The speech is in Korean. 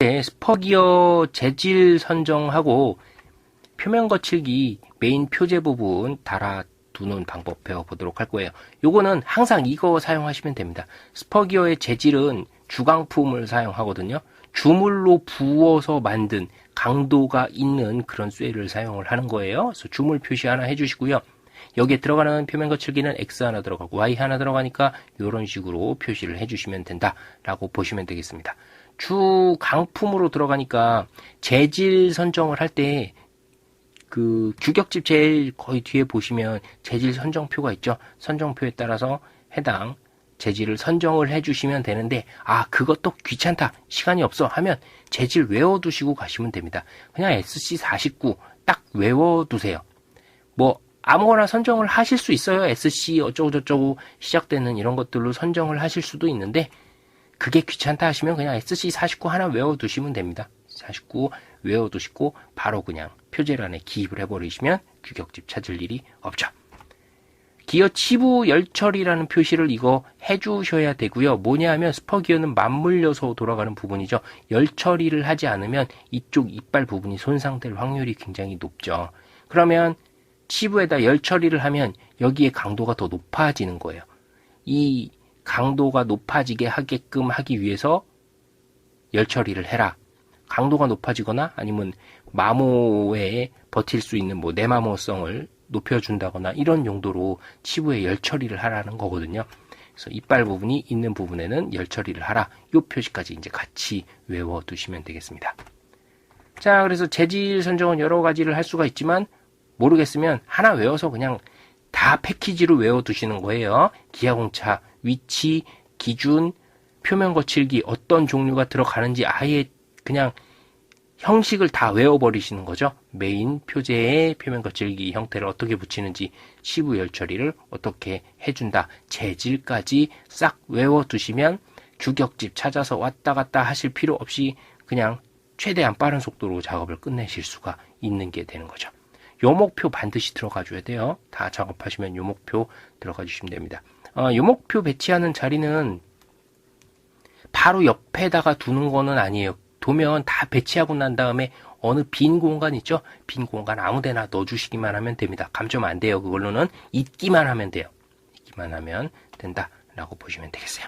네, 스퍼기어 재질 선정하고 표면 거칠기 메인 표제 부분 달아두는 방법 배워보도록 할 거예요. 요거는 항상 이거 사용하시면 됩니다. 스퍼기어의 재질은 주강품을 사용하거든요. 주물로 부어서 만든 강도가 있는 그런 쇠를 사용을 하는 거예요. 그래서 주물 표시 하나 해주시고요. 여기에 들어가는 표면 거칠기는 X 하나 들어가고 Y 하나 들어가니까 이런 식으로 표시를 해주시면 된다라고 보시면 되겠습니다. 주 강품으로 들어가니까 재질 선정을 할 때 그 규격집 제일 거의 뒤에 보시면 재질 선정표가 있죠. 선정표에 따라서 해당 재질을 선정을 해주시면 되는데 아 그것도 귀찮다 시간이 없어 하면 재질 외워두시고 가시면 됩니다. 그냥 SC49 딱 외워두세요. 뭐 아무거나 선정을 하실 수 있어요. SC 어쩌고저쩌고 시작되는 이런 것들로 선정을 하실 수도 있는데 그게 귀찮다 하시면 그냥 SC49 하나 외워두시면 됩니다. 49 외워두시고 바로 그냥 표제란에 기입을 해버리시면 규격집 찾을 일이 없죠. 기어 치부 열처리라는 표시를 이거 해주셔야 되고요. 뭐냐 하면 스퍼기어는 맞물려서 돌아가는 부분이죠. 열처리를 하지 않으면 이쪽 이빨 부분이 손상될 확률이 굉장히 높죠. 그러면 치부에다 열처리를 하면 여기에 강도가 더 높아지는 거예요. 이 강도가 높아지게 하게끔 하기 위해서 열 처리를 해라. 강도가 높아지거나 아니면 마모에 버틸 수 있는 뭐 내마모성을 높여준다거나 이런 용도로 치부에 열 처리를 하라는 거거든요. 그래서 이빨 부분이 있는 부분에는 열 처리를 하라. 요 표시까지 이제 같이 외워두시면 되겠습니다. 자, 그래서 재질 선정은 여러 가지를 할 수가 있지만 모르겠으면 하나 외워서 그냥 다 패키지로 외워두시는 거예요. 기아공차 위치, 기준, 표면 거칠기 어떤 종류가 들어가는지 아예 그냥 형식을 다 외워버리시는 거죠. 메인 표제의 표면 거칠기 형태를 어떻게 붙이는지 시부 열 처리를 어떻게 해준다. 재질까지 싹 외워두시면 규격집 찾아서 왔다 갔다 하실 필요 없이 그냥 최대한 빠른 속도로 작업을 끝내실 수가 있는 게 되는 거죠. 요 목표 반드시 들어가 줘야 돼요. 다 작업하시면 요 목표 들어가 주시면 됩니다. 어, 요 목표 배치하는 자리는 바로 옆에다가 두는 거는 아니에요. 도면 다 배치하고 난 다음에 어느 빈 공간 있죠? 빈 공간 아무데나 넣어주시기만 하면 됩니다. 감점 안 돼요. 그걸로는 있기만 하면 돼요. 있기만 하면 된다라고 보시면 되겠어요.